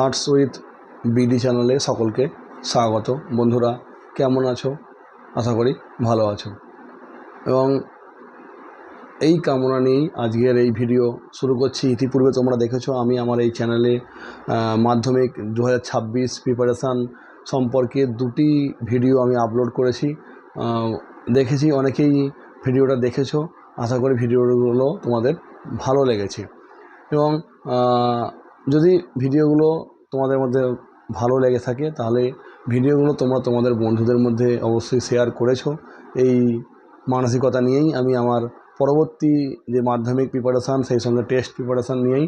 Arts with BD চ্যানেলে সকলকে স্বাগত। বন্ধুরা, কেমন আছো? আশা করি ভালো আছো। এবং এই কামনা নিয়েই আজকের এই ভিডিও শুরু করছি। ইতিপূর্বে তোমরা দেখেছ, আমি আমার এই চ্যানেলে মাধ্যমিক দু হাজার ছাব্বিশ প্রিপারেশান সম্পর্কে দুটি ভিডিও আমি আপলোড করেছি। দেখেছি, অনেকেই ভিডিওটা দেখেছ। আশা করি ভিডিওগুলো তোমাদের ভালো লেগেছে। এবং যদি ভিডিওগুলো তোমাদের মধ্যে ভালো লেগে থাকে, তাহলে ভিডিওগুলো তোমরা তোমাদের বন্ধুদের মধ্যে অবশ্যই শেয়ার করেছ। এই মানসিকতা নিয়েই আমি আমার পরবর্তী যে মাধ্যমিক প্রিপারেশান সেই সঙ্গে টেস্ট প্রিপারেশান নিয়েই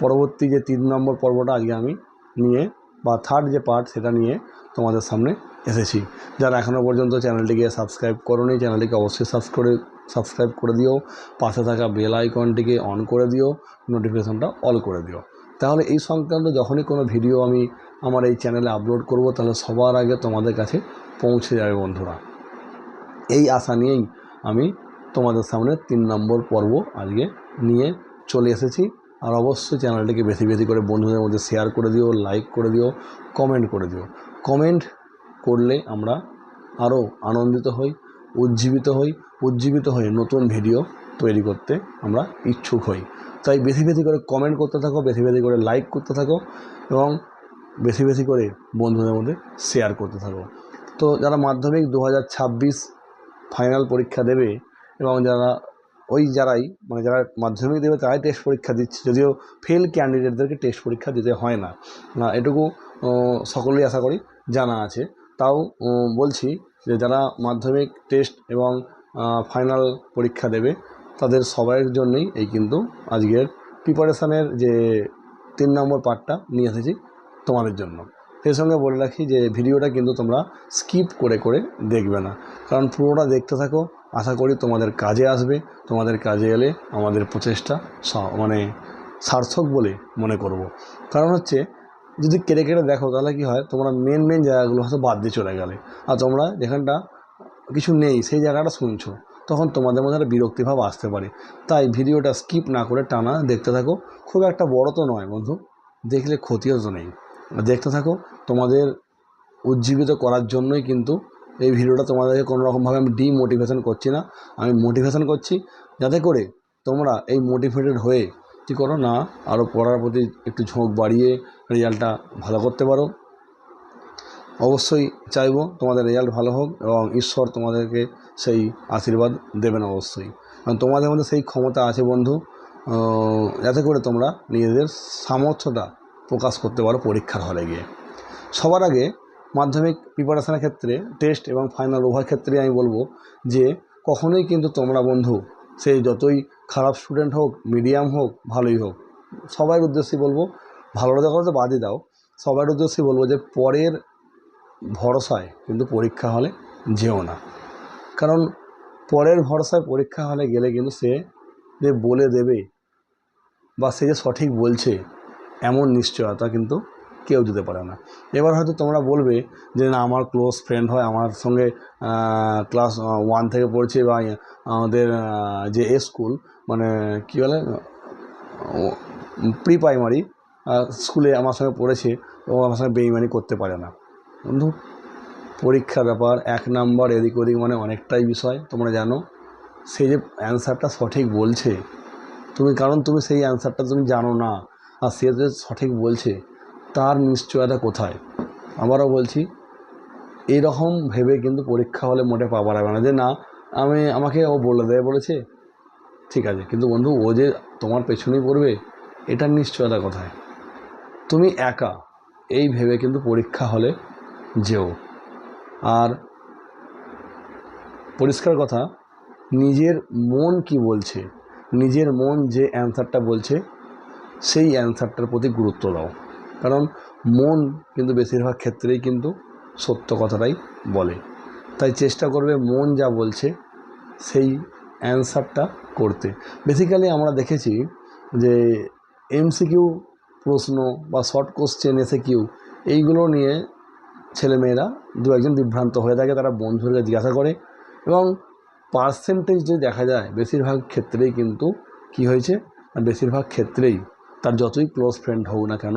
পরবর্তী যে তিন নম্বর পর্বটা আজকে আমি নিয়ে বা থার্ড যে পার্ট সেটা নিয়ে তোমাদের সামনে এসেছি। যারা এখনও পর্যন্ত চ্যানেলটিকে সাবস্ক্রাইব করোনি চ্যানেলটিকে অবশ্যই সাবস করে সাবস্ক্রাইব করে দিও। পাশে থাকা বেল আইকনটিকে অন করে দিও নোটিফিকেশনটা অল করে দিও। তাহলে এই সংক্রান্ত যখনই কোনো ভিডিও আমি আমার এই চ্যানেলে আপলোড করব, তাহলে সবার আগে তোমাদের কাছে পৌঁছে যাবে বন্ধুরা। এই আশা নিয়েই আমি তোমাদের সামনে তিন নম্বর পর্ব আজকে নিয়ে চলে এসেছি। আর অবশ্যই চ্যানেলটিকে বেশি বেশি করে বন্ধুদের মধ্যে শেয়ার করে দিও লাইক করে দিও কমেন্ট করে দিও। কমেন্ট করলে আমরা আরও আনন্দিত হই, উজ্জীবিত হই, উজ্জীবিত হয়ে নতুন ভিডিও তৈরি করতে আমরা ইচ্ছুক হই। তাই বেশি বেশি করে কমেন্ট করতে থাকো, বেশি বেশি করে লাইক করতে থাকো এবং বেশি বেশি করে বন্ধুদের মধ্যে শেয়ার করতে থাকো। তো যারা মাধ্যমিক দু হাজার ছাব্বিশ ফাইনাল পরীক্ষা দেবে এবং যারা ওই যারাই মানে যারা মাধ্যমিক দেবে তারাই টেস্ট পরীক্ষা দিচ্ছে। যদিও ফেল ক্যান্ডিডেটদেরকে টেস্ট পরীক্ষা দিতে হয় না। না, এটুকু সকলেই আশা করি জানা আছে। তাও বলছি যে যারা মাধ্যমিক টেস্ট এবং ফাইনাল পরীক্ষা দেবে তাদের সবাইয়ের জন্যই এই কিন্তু আজকের প্রিপারেশানের যে তিন নম্বর পার্টটা নিয়ে এসেছি তোমাদের জন্য। সেই সঙ্গে বলে রাখি যে ভিডিওটা কিন্তু তোমরা স্কিপ করে করে দেখবে না। কারণ পুরোটা দেখতে থাকো, আশা করি তোমাদের কাজে আসবে, তোমাদের কাজে এলে আমাদের প্রচেষ্টা মানে সার্থক বলে মনে করব। কারণ হচ্ছে, যদি কেটে কেটে দেখো তাহলে কি হয়, তোমরা মেন মেন জায়গাগুলো হয়তো বাদ দিয়ে চলে গেলে। আর তোমরা যেখানটা কিছু নেই, সেই জায়গাটা শুনছো। তখন তোমাদের মধ্যে একটা বিরক্তিভাব আসতে পারে। তাই ভিডিওটা স্কিপ না করে টানা দেখতে থাকো। খুব একটা বড় তো নয় বন্ধু, দেখলে ক্ষতিও তো নেই। দেখতে থাকো, তোমাদের উজ্জীবিত করার জন্যই কিন্তু এই ভিডিওটা তোমাদেরকে কোনো রকমভাবে আমি ডিমোটিভেশন করছি না। আমি মোটিভেশন করছি যাতে করে তোমরা এই মোটিভেটেড হয়ে কী করো না আরও পড়ার প্রতি একটু ঝোঁক বাড়িয়ে রেজাল্টটা ভালো করতে পারো। অবশ্যই চাইব তোমাদের রেজাল্ট ভালো হোক এবং ঈশ্বর তোমাদেরকে সেই আশীর্বাদ দেবেন অবশ্যই। কারণ তোমাদের মধ্যে সেই ক্ষমতা আছে বন্ধু যাতে করে তোমরা নিজেদের সামর্থ্যটা প্রকাশ করতে পারো পরীক্ষার হলে গিয়ে। সবার আগে মাধ্যমিক প্রিপারেশনের ক্ষেত্রে টেস্ট এবং ফাইনাল উভয় ক্ষেত্রে আমি বলব যে, কখনোই কিন্তু তোমরা বন্ধু সেই যতই খারাপ স্টুডেন্ট হোক মিডিয়াম হোক, ভালোই হোক সবার উদ্দেশ্যে বলব ভালোটা দেখো তো বাদই দাও। সবার উদ্দেশ্যে বলব যে, পরের ভরসায়, কিন্তু পরীক্ষা হলে যেও না। কারণ পরের ভরসায় পরীক্ষা হলে গেলে কিন্তু সে যে বলে দেবে বা সে যে সঠিক বলছে, এমন নিশ্চয়তা কিন্তু কেউ দিতে পারে না। এবার হয়তো তোমরা বলবে যে না, আমার ক্লোজ ফ্রেন্ড হয়, আমার সঙ্গে ক্লাস ওয়ান থেকে পড়ছে বা আমাদের যে এ স্কুল মানে কী বলে প্রি প্রাইমারি স্কুলে আমার সঙ্গে পড়েছে, ও আমার সঙ্গে বেইমানি করতে পারে না। বন্ধু পরীক্ষার ব্যাপার, এক নাম্বার, এদিক ওদিক মানে অনেকটাই বিষয়, তোমরা জানো। সে যে অ্যান্সারটা সঠিক বলছে, তুমি কারণ তুমি সেই অ্যান্সারটা তুমি জানো না, আর সে যে সঠিক বলছে, তার নিশ্চয়তা কোথায়? আবারও বলছি এইরকম ভেবে কিন্তু পরীক্ষা হলে মোটে পাওয়া যাবে না। যে না, আমি আমাকে ও বলে দেবে বলেছে। ঠিক আছে, কিন্তু বন্ধু, ও যে তোমার পেছনেই পড়বে, এটার নিশ্চয়তা কোথায়? তুমি একা, এই ভেবে কিন্তু পরীক্ষা হলে যেও। আর পরিষ্কার কথা, নিজের মন কি বলছে? নিজের মন যে অ্যান্সারটা বলছে, সেই অ্যান্সারটার প্রতি গুরুত্ব দাও। কারণ মন কিন্তু বেশিরভাগ ক্ষেত্রেই কিন্তু সত্য কথাটাই বলে। তাই চেষ্টা করবে মন যা বলছে, সেই অ্যান্সারটা করতে। বেসিক্যালি আমরা দেখেছি যে এমসিকিউ প্রশ্ন বা শর্ট কোশ্চেন এসে কিউ, এইগুলো নিয়ে ছেলেমেয়েরা দু একজন বিভ্রান্ত হয়ে থাকে, তারা বন্ধুদেরকে জিজ্ঞাসা করে এবং পার্সেন্টেজ যদি দেখা যায়, বেশিরভাগ ক্ষেত্রেই কিন্তু কি হয়েছে? বেশিরভাগ ক্ষেত্রেই তার যতই ক্লোজ ফ্রেন্ড হোক না কেন,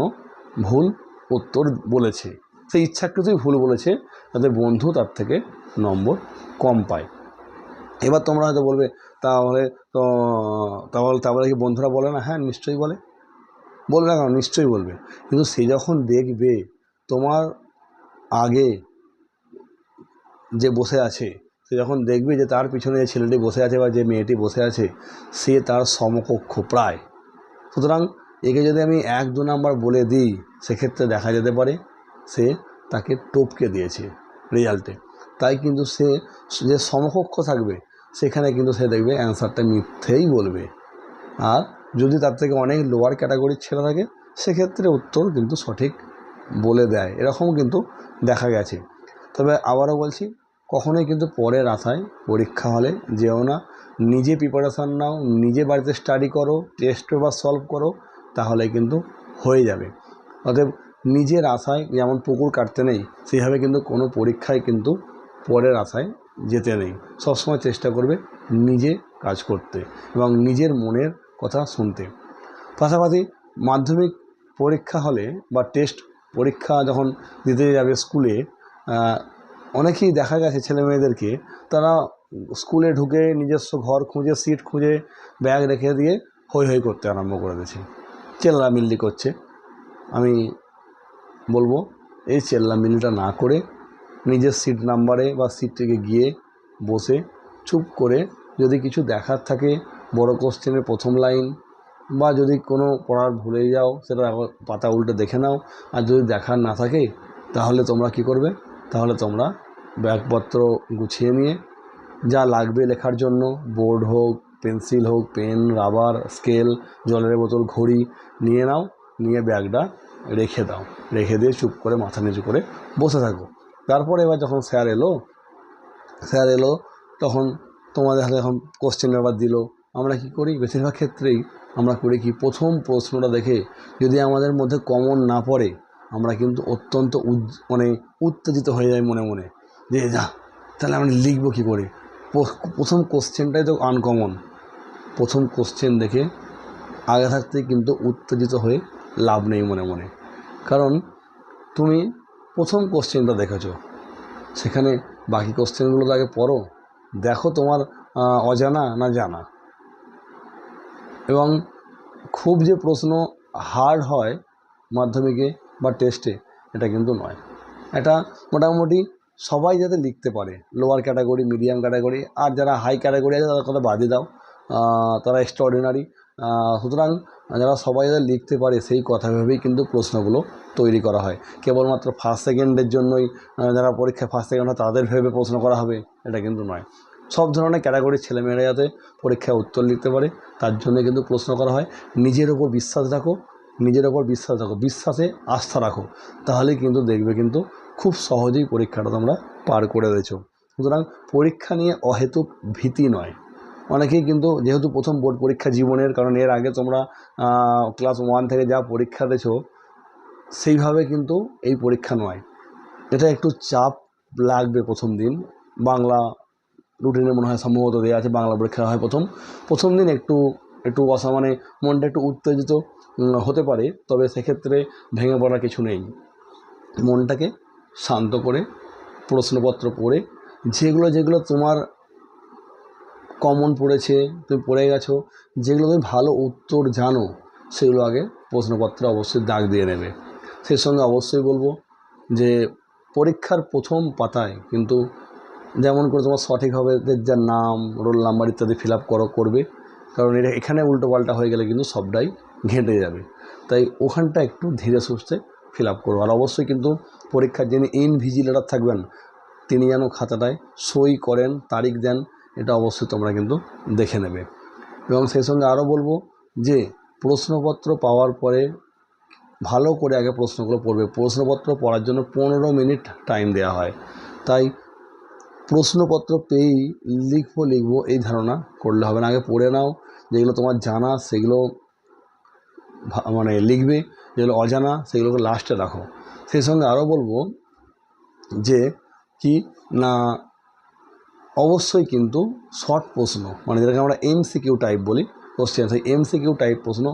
ভুল উত্তর বলেছে। সেই ইচ্ছাকৃতই ভুল বলেছে তাদের বন্ধু তার থেকে নম্বর কম পায়। এবার তোমরা হয়তো বলবে, তাহলে তো, তাহলে তাহলে কি বন্ধুরা বলে না? হ্যাঁ নিশ্চয়ই বলে। বলবে না কেন? নিশ্চয়ই বলবে। কিন্তু সে যখন দেখবে তোমার আগে যে বসে আছে, সে যখন দেখবে যে তার পিছনে যে ছেলেটি বসে আছে বা যে মেয়েটি বসে আছে, সে তার সমকক্ষ প্রায়। সুতরাং একে যদি আমি এক দু নাম্বার বলে দিই, সেক্ষেত্রে দেখা যেতে পারে সে তাকে টপকে দিয়েছে রেজাল্টে। তাই কিন্তু সে যে সমকক্ষ থাকবে, সেখানে কিন্তু সে দেখবে অ্যান্সারটা মিথ্যেই বলবে। আর যদি তার থেকে অনেক লোয়ার ক্যাটাগরির ছেলে থাকে, সেক্ষেত্রে উত্তর কিন্তু সঠিক বলে দেয়। এরকম কিন্তু দেখা গেছে। তবে আবারও বলছি, কখনোই কিন্তু পরের আশায় পরীক্ষা হলে যেও না। নিজে প্রিপারেশান নাও, নিজে বাড়িতে স্টাডি করো টেস্ট পেপার সলভ করো, তাহলে কিন্তু হয়ে যাবে। অতএব নিজের আশায় যেমন পুকুর কাটতে নেই সেইভাবে কিন্তু কোনো পরীক্ষায় কিন্তু পরের আশায় যেতে নেই। সবসময় চেষ্টা করবে নিজে কাজ করতে এবং নিজের মনের কথা শুনতে। পাশাপাশি মাধ্যমিক পরীক্ষা হলে বা টেস্ট পরীক্ষা যখন দিতে যাবে স্কুলে অনেকেই দেখা গেছে ছেলে মেয়েদেরকে, তারা স্কুলে ঢুকে নিজস্ব ঘর খুঁজে, সিট খুঁজে, ব্যাগ রেখে দিয়ে হই হই করতে আরম্ভ করে দিয়েছে। চেল্লামিল্লি করছে। আমি বলব, এই চেল্লামিল্লিটা না করে নিজের সিট নাম্বারে বা সিট থেকে গিয়ে বসে চুপ করে যদি কিছু দেখার থাকে, বড় কোশ্চেনের প্রথম লাইন বা যদি কোনো পড়ার ভুলে যাও, সেটা পাতা উল্টে দেখে নাও। আর যদি দেখার না থাকে, তাহলে তোমরা কি করবে? তাহলে তোমরা ব্যাগপত্র গুছিয়ে নিয়ে, যা লাগবে লেখার জন্য, বোর্ড হোক, পেন্সিল হোক, পেন, রাবার, স্কেল, জলের বোতল, ঘড়ি, নিয়ে নাও, নিয়ে ব্যাগটা রেখে দাও। রেখে দিয়ে চুপ করে, মাথা নিচু করে বসে থাকো। তারপরে এবার যখন স্যার এলো স্যার এলো, তখন তোমাদের হাতে এখন কোশ্চেন পেপার দিল। আমরা কি করি? বেশিরভাগ ক্ষেত্রেই আমরা করি কি, প্রথম প্রশ্নটা দেখে যদি আমাদের মধ্যে কমন না পড়ে, আমরা কিন্তু অত্যন্ত মানে উত্তেজিত হয়ে যাই মনে মনে। যে যা, তাহলে আমরা লিখব কী করে? প্রথম কোশ্চেনটাই তো আনকমন প্রথম কোশ্চেন দেখে আগে থাকতেই কিন্তু উত্তেজিত হয়ে লাভ নেই মনে মনে। কারণ তুমি প্রথম কোশ্চেনটা দেখেছ। সেখানে বাকি কোশ্চেনগুলো তো আগে পড়ো। দেখো তোমার অজানা না জানা। এবং খুব যে প্রশ্ন হার্ড হয় মাধ্যমিকে বা টেস্টে এটা কিন্তু নয়। এটা মোটামুটি সবাই যাতে লিখতে পারে লোয়ার ক্যাটাগরি মিডিয়াম ক্যাটাগরি আর যারা হাই ক্যাটাগরি আছে তাদের কথা বাদই দাও। তারা এক্সট্রা অর্ডিনারি সুতরাং যারা সবাই যাতে লিখতে পারে সেই কথা ভেবেই কিন্তু প্রশ্নগুলো তৈরি করা হয়। কেবলমাত্র ফার্স্ট সেকেন্ডের জন্যই যারা পরীক্ষা ফার্স্ট সেকেন্ড হয় তাদের ভেবে প্রশ্ন করা হবে, এটা কিন্তু নয়। সব ধরনের ক্যাটাগরির ছেলেমেয়েরা যাতে পরীক্ষায় উত্তর লিখতে পারে, তার জন্য কিন্তু প্রশ্ন করা হয়, নিজের ওপর বিশ্বাস রাখো, নিজের ওপর বিশ্বাস রাখো, বিশ্বাসে আস্থা রাখো, তাহলে কিন্তু দেখবে কিন্তু খুব সহজেই পরীক্ষাটা তোমরা পার করে দিয়েছ। সুতরাং পরীক্ষা নিয়ে অহেতুক ভীতি নয়। অনেকেই কিন্তু যেহেতু প্রথম বোর্ড পরীক্ষা জীবনের, কারণ এর আগে তোমরা ক্লাস ওয়ান থেকে যা পরীক্ষা দিয়েছ, সেইভাবে কিন্তু এই পরীক্ষা নয়। এটা একটু চাপ লাগবে প্রথম দিন, বাংলা রুটিনে মনে হয় সম্ভবত দেওয়া আছে, বাংলা পরীক্ষা হয় প্রথম। প্রথম দিন একটু একটু অসা মানে মনটা একটু উত্তেজিত হতে পারে, তবে সেক্ষেত্রে ভেঙে পড়ার কিছু নেই। মনটাকে শান্ত করে, প্রশ্নপত্র পড়ে, যেগুলো যেগুলো তোমার কমন পড়েছে, তুমি পড়ে গেছো, যেগুলো তুমি ভালো উত্তর জানো, সেগুলো আগে প্রশ্নপত্রে অবশ্যই দাগ দিয়ে নেবে। সেই সঙ্গে অবশ্যই বলব যে, পরীক্ষার প্রথম পাতায় কিন্তু যেমন করে তোমার সঠিকভাবে যার নাম রোল নাম্বার ইত্যাদি ফিল আপ করো, করবে। কারণ এটা এখানে উল্টো পাল্টা হয়ে গেলে কিন্তু সবটাই ঘেঁটে যাবে। তাই ওখানটা একটু ধীরে সুস্থে ফিল আপ করো। আর অবশ্যই কিন্তু পরীক্ষার যিনি ইনভিজিলেটার থাকবেন, তিনি যেন খাতাটায় সই করেন, তারিখ দেন, এটা অবশ্যই তোমরা কিন্তু দেখে নেবে। এবং সেই সঙ্গে আরও বলব যে, প্রশ্নপত্র পাওয়ার পরে ভালো করে আগে প্রশ্নগুলো পড়বে। প্রশ্নপত্র পড়ার জন্য পনেরো মিনিট টাইম দেওয়া হয়। তাই প্রশ্নপত্র পেয়েই লিখব লিখব, এই ধারণা করলে হবে না। আগে পড়ে নাও, যেগুলো তোমার জানা, সেগুলো মানে লিখবে, যেগুলো অজানা, সেগুলোকে লাস্টে রাখো। সেই সঙ্গে আরও বলব যে, কি না, অবশ্যই কিন্তু শর্ট প্রশ্ন মানে যেটাকে আমরা এমসিকিউ টাইপ বলি কোশ্চেন সেই এমসিকিউ টাইপ প্রশ্ন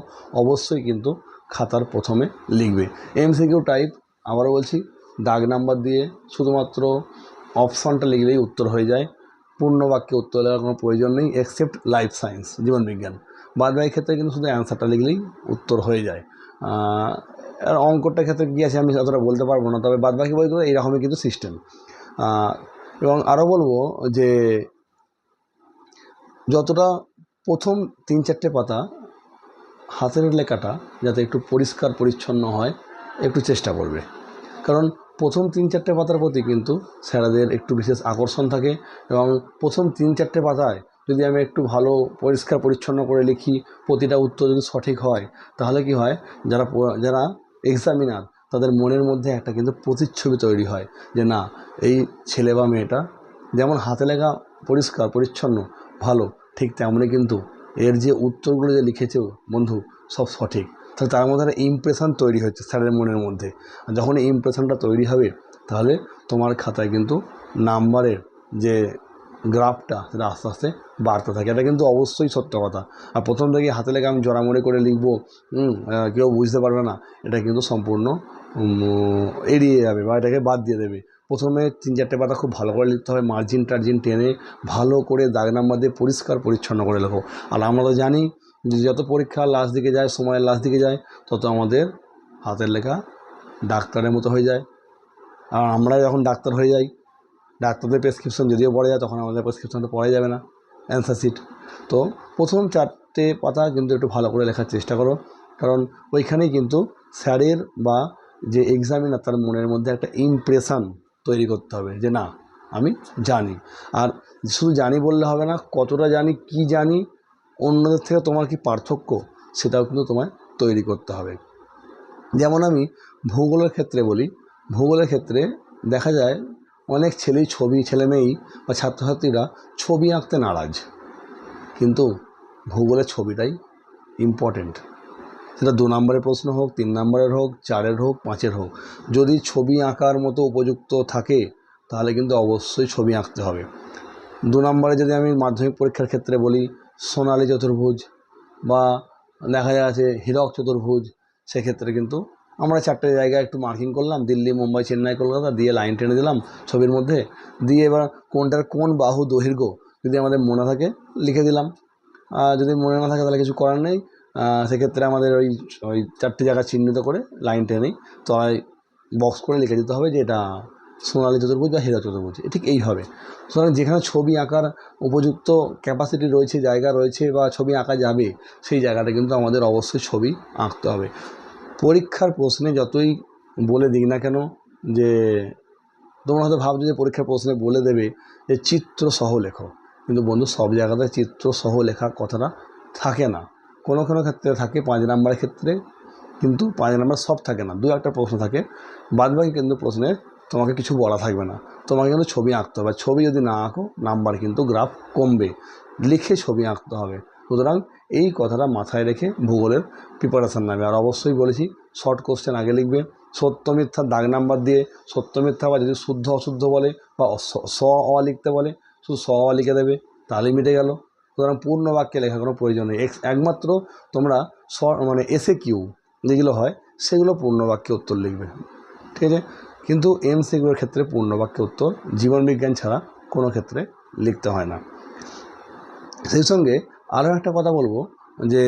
অবশ্যই কিন্তু খাতার প্রথমে লিখবে। এমসিকিউ টাইপ আবারও বলছি, দাগ নাম্বার দিয়ে শুধুমাত্র অপশনটা লিখলেই উত্তর হয়ে যায়। পূর্ণ বাক্যে উত্তর লেখার কোনো প্রয়োজন নেই এক্সেপ্ট লাইফ সায়েন্স জীবন বিজ্ঞান বাদ বাকি ক্ষেত্রে কিন্তু শুধু অ্যান্সারটা লিখলেই উত্তর হয়ে যায়। আর অঙ্কটার ক্ষেত্রে কী আছে আমি অতটা বলতে পারব না, তবে বাদ বাকি বইগুলো এইরকমই কিন্তু সিস্টেম এবং আরও বলব যে যতটা প্রথম তিন চারটে পাতা হাতের লেখাটা যাতে একটু পরিষ্কার পরিচ্ছন্ন হয়, একটু চেষ্টা করবে। কারণ প্রথম তিন চারটে পাতার প্রতি কিন্তু স্যারাদের একটু বিশেষ আকর্ষণ থাকে এবং প্রথম তিন চারটে পাতায় যদি আমি একটু ভালো, পরিষ্কার, পরিচ্ছন্ন করে লিখি, প্রতিটা উত্তর যদি সঠিক হয়, তাহলে কি হয়? যারা যারা এক্সামিনার তাদের মনের মধ্যে একটা কিন্তু প্রতিচ্ছবি তৈরি হয় যে না, এই ছেলে বা মেয়েটা যেমন হাতে লেখা পরিষ্কার, পরিচ্ছন্ন, ভালো, ঠিক তেমনই কিন্তু এর যে উত্তরগুলো যে লিখেছে বন্ধু, সব সঠিক। তাহলে তার মধ্যে একটা ইমপ্রেশন তৈরি হচ্ছে স্যারের মনের মধ্যে। আর যখন এই ইমপ্রেশনটা তৈরি হবে, তাহলে তোমার খাতায় কিন্তু নাম্বারের যে গ্রাফটা সেটা আস্তে আস্তে বাড়তে থাকে। এটা কিন্তু অবশ্যই সত্য কথা। আর প্রথম থেকে হাতে লেখা আমি জড়ামড়ি করে লিখব কেউ বুঝতে পারবে না, এটা কিন্তু সম্পূর্ণ এড়িয়ে যাবে বা এটাকে বাদ দিয়ে দেবে। প্রথমে তিন চারটে পাতা খুব ভালো করে লিখতে হবে মার্জিন টার্জিন টেনে ভালো করে দাগ নাম্বার দিয়ে পরিষ্কার পরিচ্ছন্ন করে লেখো। আর আমরা তো জানি যত পরীক্ষা লাস্ট দিকে যায়, সময়ের লাস্ট দিকে যায়, তত আমাদের হাতের লেখা ডাক্তারের মতো হয়ে যায়। আর আমরা যখন ডাক্তার হয়ে যাই, ডাক্তারদের প্রেসক্রিপশন যদিও পড়ে যায়, তখন আমাদের প্রেসক্রিপশনটা পড়া যাবে না অ্যান্সার শিট তো প্রথম চারটে পাতা কিন্তু একটু ভালো করে লেখার চেষ্টা করো। কারণ ওইখানেই কিন্তু স্যারের বা যে এক্সামিনার তার মনের মধ্যে একটা ইমপ্রেশান তৈরি করতে হবে যে, না, আমি জানি। আর শুধু জানি বললে হবে না, কতটা জানি, কি জানি অন্যদের থেকে তোমার কি পার্থক্য? সেটাও কিন্তু তোমায় তৈরি করতে হবে। যেমন আমি ভূগোলের ক্ষেত্রে বলি, ভূগোলের ক্ষেত্রে দেখা যায় অনেক ছেলেই ছবি, ছেলে মেয়েই বা ছাত্রছাত্রীরা ছবি আঁকতে নারাজ। কিন্তু ভূগোলের ছবিটাই ইম্পর্টেন্ট সেটা দু নম্বরের প্রশ্ন হোক, তিন নম্বরের হোক, চারের হোক, পাঁচের হোক। যদি ছবি আঁকার মতো উপযুক্ত থাকে, তাহলে কিন্তু অবশ্যই ছবি আঁকতে হবে। দু নম্বরে যদি আমি মাধ্যমিক পরীক্ষার ক্ষেত্রে বলি সোনালী চতুর্ভুজ বা দেখা যাচ্ছে হীরক চতুর্ভুজ, সেক্ষেত্রে কিন্তু আমরা চারটে জায়গায় একটু মার্কিং করলাম, দিল্লি, মুম্বাই, চেন্নাই, কলকাতা, দিয়ে লাইন টেনে দিলাম ছবির মধ্যে। দিয়ে এবার কোনটার কোন বাহু দৈর্ঘ্য যদি আমাদের মনে থাকে লিখে দিলাম। আর যদি মনে না থাকে তাহলে কিছু করার নেই। সেক্ষেত্রে আমাদের ওই ওই চারটে জায়গা চিহ্নিত করে লাইন টেনেই তলায় বক্স করে লিখে দিতে হবে যে এটা সোনালী চতুর্ভুজ বা হীরা চতুর্ভুজ ঠিক এইভাবে। সুতরাং যেখানে ছবি আঁকার উপযুক্ত ক্যাপাসিটি রয়েছে, জায়গা রয়েছে বা ছবি আঁকা যাবে, সেই জায়গাটা কিন্তু আমাদের অবশ্যই ছবি আঁকতে হবে। পরীক্ষার প্রশ্নে যতই বলে দিক না কেন যে, তোমরা হয়তো ভাবছ যে পরীক্ষার প্রশ্নে বলে দেবে যে চিত্র সহ লেখো। কিন্তু বন্ধু, সব জায়গাতে চিত্র সহ লেখার কথাটা থাকে না। কোনো কোনো ক্ষেত্রে থাকে, পাঁচ নাম্বারের ক্ষেত্রে, কিন্তু পাঁচ নাম্বার সব থাকে না। দু একটা প্রশ্ন থাকে। বাদবাকি কিন্তু প্রশ্নে তোমাকে কিছু বলা থাকবে না। তোমাকে কিন্তু ছবি আঁকতে হবে। ছবি যদি না আঁকো, নাম্বার কিন্তু গ্রাফ কমবে। লিখে ছবি আঁকতে হবে। সুতরাং এই কথাটা মাথায় রেখে ভূগোলের প্রিপারেশান নেবে। আর অবশ্যই বলেছি শর্ট কোশ্চেন আগে লিখবে। সত্য মিথ্যার দাগ নাম্বার দিয়ে সত্য মিথ্যা বা যদি শুদ্ধ অশুদ্ধ বলে বা স অ লিখতে বলে, শুধু স অ লিখে দেবে, তাহলেই মিটে গেল। সুতরাং পূর্ণ বাক্যে লেখার কোনো প্রয়োজন নেই। একমাত্র তোমরা স মানে এসে কিউ যেগুলো হয়, সেগুলো পূর্ণ বাক্যে উত্তর লিখবে। ঠিক আছে? কিন্তু এমসিকিউর ক্ষেত্রে পূর্ণ বাক্যে উত্তর জীবন বিজ্ঞান ছাড়া কোনো ক্ষেত্রে লিখতে হয় না। সেই সঙ্গে আরও একটা কথা বলব যে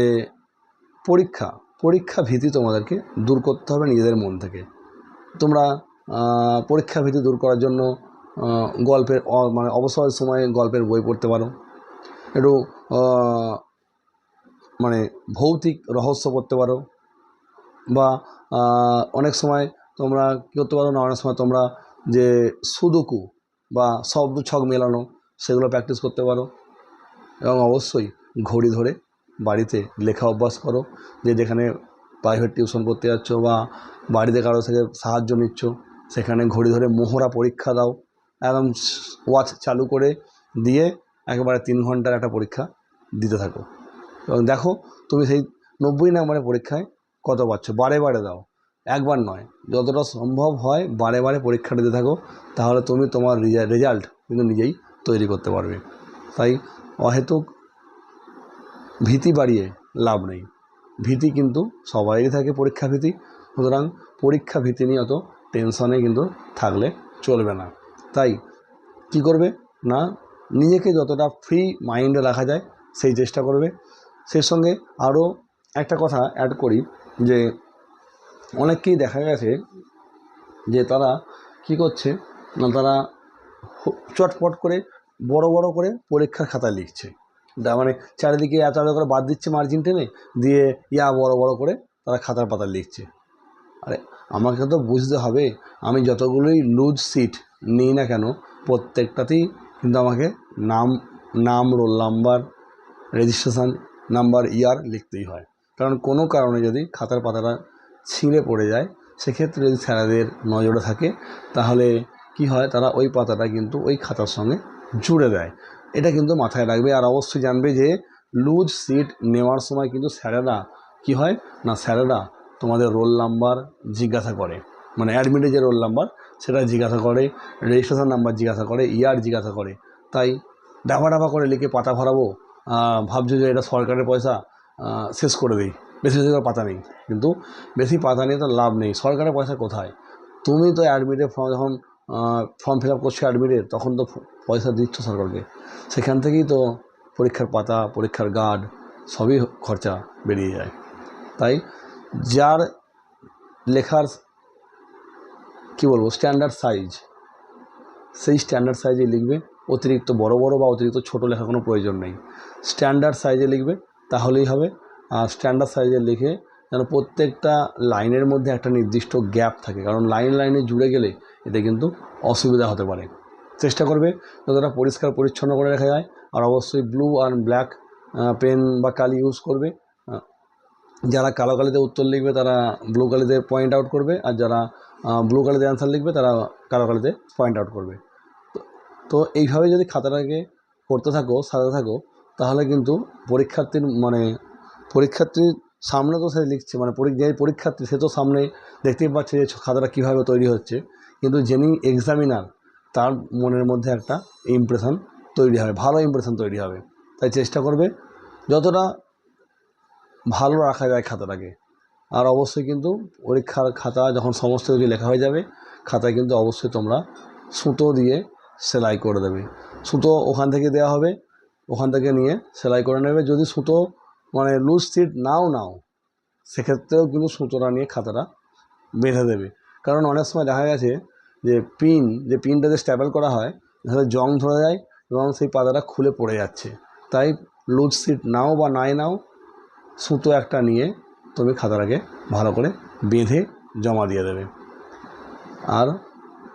পরীক্ষা পরীক্ষা ভীতি তোমাদেরকে দূর করতে হবে নিজেদের মন থেকে। তোমরা পরীক্ষা ভীতি দূর করার জন্য গল্পের মানে অবসর সময়ে গল্পের বই পড়তে পারো। একটু মানে ভৌতিক রহস্য পড়তে পারো। বা অনেক সময় তোমরা কী করতে পারো না, অনেক সময় তোমরা যে সুদুকু বা শব্দ ছক মেলানো, সেগুলো প্র্যাকটিস করতে পারো। এবং অবশ্যই ঘড়ি ধরে বাড়িতে লেখা অভ্যাস করো, যে যেখানে প্রাইভেট টিউশন করতে যাচ্ছ বা বাড়িতে কারও থেকে সাহায্য নিচ্ছ, সেখানে ঘড়ি ধরে মোহরা পরীক্ষা দাও। একদম ওয়াচ চালু করে দিয়ে একেবারে তিন ঘণ্টার একটা পরীক্ষা দিতে থাকো। এবং দেখো, তুমি সেই নব্বই নম্বরের পরীক্ষায় কত পাচ্ছ? বারে বারে দাও। একবার নয়। যতটা সম্ভব হয় বারে বারে পরীক্ষা দিতে থাকো, তাহলে তুমি তোমার রেজাল্ট কিন্তু নিজেই তৈরি করতে পারবে। তাই অহেতুক ভীতি বাড়িয়ে লাভ নেই। ভীতি কিন্তু সবারই থাকে পরীক্ষা ভীতি। সুতরাং পরীক্ষা ভীতি নিয়ে অত টেনশনে কিন্তু থাকলে চলবে না। তাই কি করবে? না, নিজেকে যতটা ফ্রি মাইন্ডে রাখা যায় সেই চেষ্টা করবে। সেই সঙ্গে আরও একটা কথা অ্যাড করি যে অনেককেই দেখা গেছে যে তারা কি করছে না, তারা চটপট করে, বড় বড় করে পরীক্ষার খাতা লিখছে। মানে চারিদিকে এত এত করে বাদ দিচ্ছে মার্জিন টেনে, দিয়ে ইয়া বড় বড় করে তারা খাতার পাতা লিখছে। আরে, আমাকে তো বুঝতে হবে, আমি যতগুলোই লুজ সিট নিই না কেন, প্রত্যেকটাতেই কিন্তু আমাকে নাম নাম roll number registration number year লিখতেই হয়। কারণ কোনো কারণে যদি খাতার পাতাটা ছিঁড়ে পড়ে যায়, সেক্ষেত্রে যদি স্যারেদের নজরে থাকে, তাহলে কি হয়, তারা ওই পাতাটা কিন্তু ওই খাতার সঙ্গে জুড়ে দেয়। এটা কিন্তু মাথায় রাখবে। আর অবশ্যই জানবে যে লুজ সিট নেওয়ার সময় কিন্তু স্যারেরা কি হয়? না, স্যারেরা তোমাদের রোল নাম্বার জিজ্ঞাসা করে। মানে অ্যাডমিটে যে রোল নাম্বার সেটা জিজ্ঞাসা করে রেজিস্ট্রেশন নাম্বার জিজ্ঞাসা করে ইয়ার জিজ্ঞাসা করে। তাই ডাবা ডাবা করে লিখে পাতা ভরাবো ভাবছ যে এটা সরকারের পয়সা শেষ করে দিই। বেশি করে পাতা নেই। কিন্তু বেশি পাতা নিয়ে তো লাভ নেই। সরকারের পয়সা কোথায়? তুমি তো অ্যাডমিটে ফর্ম যখন ফর্ম ফিল আপ করছ অ্যাডমিটের তখন তো পয়সা দিচ্ছ সরকারকে। সেখান থেকেই তো পরীক্ষার পাতা, পরীক্ষার গার্ড সবই খরচা বেরিয়ে যায়। তাই যার লেখার কি বলব স্ট্যান্ডার্ড সাইজ সেই স্ট্যান্ডার্ড সাইজে লিখবে। অতিরিক্ত বড় বড় বা অতিরিক্ত ছোট লেখার কোনো প্রয়োজন নেই। স্ট্যান্ডার্ড সাইজে লিখবে, তাহলেই হবে। স্ট্যান্ডার্ড সাইজে লিখে যেন প্রত্যেকটা লাইনের মধ্যে একটা নির্দিষ্ট গ্যাপ থাকে। কারণ লাইন লাইনে জুড়ে গেলে এতে কিন্তু অসুবিধা হতে পারে। চেষ্টা করবে যতটা পরিষ্কার পরিচ্ছন্ন করে রাখা যায়। আর অবশ্যই ব্লু আর ব্ল্যাক পেন বা কালি ইউজ করবে। যারা কালো কালিতে উত্তর লিখবে, তারা ব্লু কালিতে পয়েন্ট আউট করবে। আর যারা ব্লু কালিতে অ্যান্সার লিখবে, তারা কালো কালিতে পয়েন্ট আউট করবে। তো- এইভাবে যদি খাতাটাকে করতে থাকো, সাজাতে থাকো, তাহলে কিন্তু পরীক্ষার্থীর মানে পরীক্ষার্থীর সামনে তো সে লিখছে মানে যে পরীক্ষার্থী সে তো সামনে দেখতেই পাচ্ছে যে খাতাটা কীভাবে তৈরি হচ্ছে। কিন্তু যিনি এক্সামিনার তার মনের মধ্যে একটা ইমপ্রেশন তৈরি হবে, ভালো ইমপ্রেশন তৈরি হবে। তাই চেষ্টা করবে যতটা ভালো রাখা যায় খাতাটাকে। আর অবশ্যই কিন্তু পরীক্ষার খাতা যখন সমস্ত কিছু লেখা হয়ে যাবে, খাতায় কিন্তু অবশ্যই তোমরা সুতো দিয়ে সেলাই করে দেবে। সুতো ওখান থেকে দেওয়া হবে, ওখান থেকে নিয়ে সেলাই করে নেবে। যদি সুতো মানে লুজ সিট নাও নাও, সেক্ষেত্রেও কিন্তু সুতোটা নিয়ে খাতাটা বেঁধে দেবে। কারণ অনেক সময় দেখা গেছে যে পিন যে পিনটা যে স্ট্যাপেল করা হয় তাহলে জং ধরে যায় এবং সেই পাতাটা খুলে পড়ে যাচ্ছে। তাই লুজ সিট নাও বা নাই নাও, সুতো একটা নিয়ে তুমি খাতাটাকে ভালো করে বেঁধে জমা দিয়ে দেবে। আর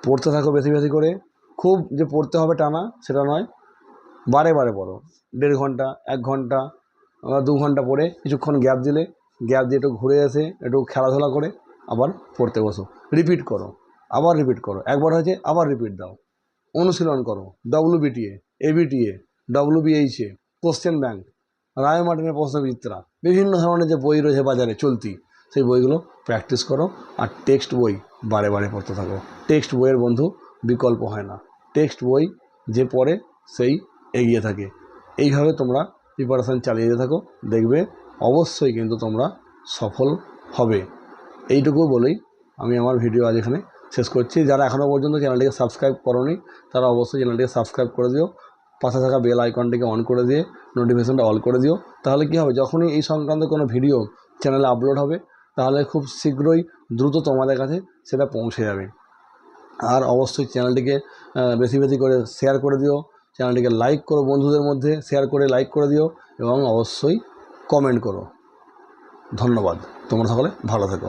পড়তে থাকো বেশি বেশি করে। খুব যে পড়তে হবে টানা, সেটা নয়, বারে বারে পড়ো। দেড় ঘণ্টা, এক ঘণ্টা দু ঘণ্টা পড়ে কিছুক্ষণ গ্যাপ দিলে, গ্যাপ দিয়ে একটু ঘুরে এসে একটু খেলাধুলা করে আবার পড়তে বসো। রিপিট করো, আবার রিপিট করো। একবার হয়েছে, আবার রিপিট দাও। অনুশীলন করো। W BTA ABTA W BHA question bank Ray মার্টিনের প্রশ্নবিচিত্রা, বিভিন্ন ধরনের যে বই রয়েছে বাজারে চলতি, সেই বইগুলো প্র্যাকটিস করো আর টেক্সট বই বারে বারে পড়তে থাকো। টেক্সট বইয়ের বন্ধু বিকল্প হয় না। টেক্সট বই যে পড়ে সেই এগিয়ে থাকে। এইভাবে তোমরা প্রিপারেশান চালিয়ে যেতে থাকো। দেখবে অবশ্যই কিন্তু তোমরা সফল হবে। এইটুকু বলেই আমি আমার ভিডিও আজ এখানে শেষ করছি। যারা এখনও পর্যন্ত চ্যানেলটিকে সাবস্ক্রাইব করোনি, তারা অবশ্যই চ্যানেলটিকে সাবস্ক্রাইব করে দিও। পাশে থাকা বেল আইকনটিকে অন করে দিয়ে নোটিফিকেশনটা অল করে দিও। তাহলে কী হবে? যখনই এই সংক্রান্ত কোনো ভিডিও চ্যানেলে আপলোড হবে, তাহলে খুব শীঘ্রই দ্রুত তোমাদের কাছে সেটা পৌঁছে যাবে। আর অবশ্যই চ্যানেলটিকে বেশি বেশি করে শেয়ার করে দিও। চ্যানেলটিকে লাইক করো বন্ধুদের মধ্যে শেয়ার করে লাইক করে দিও এবং অবশ্যই কমেন্ট করো। ধন্যবাদ। তোমরা সকলে ভালো থেকো।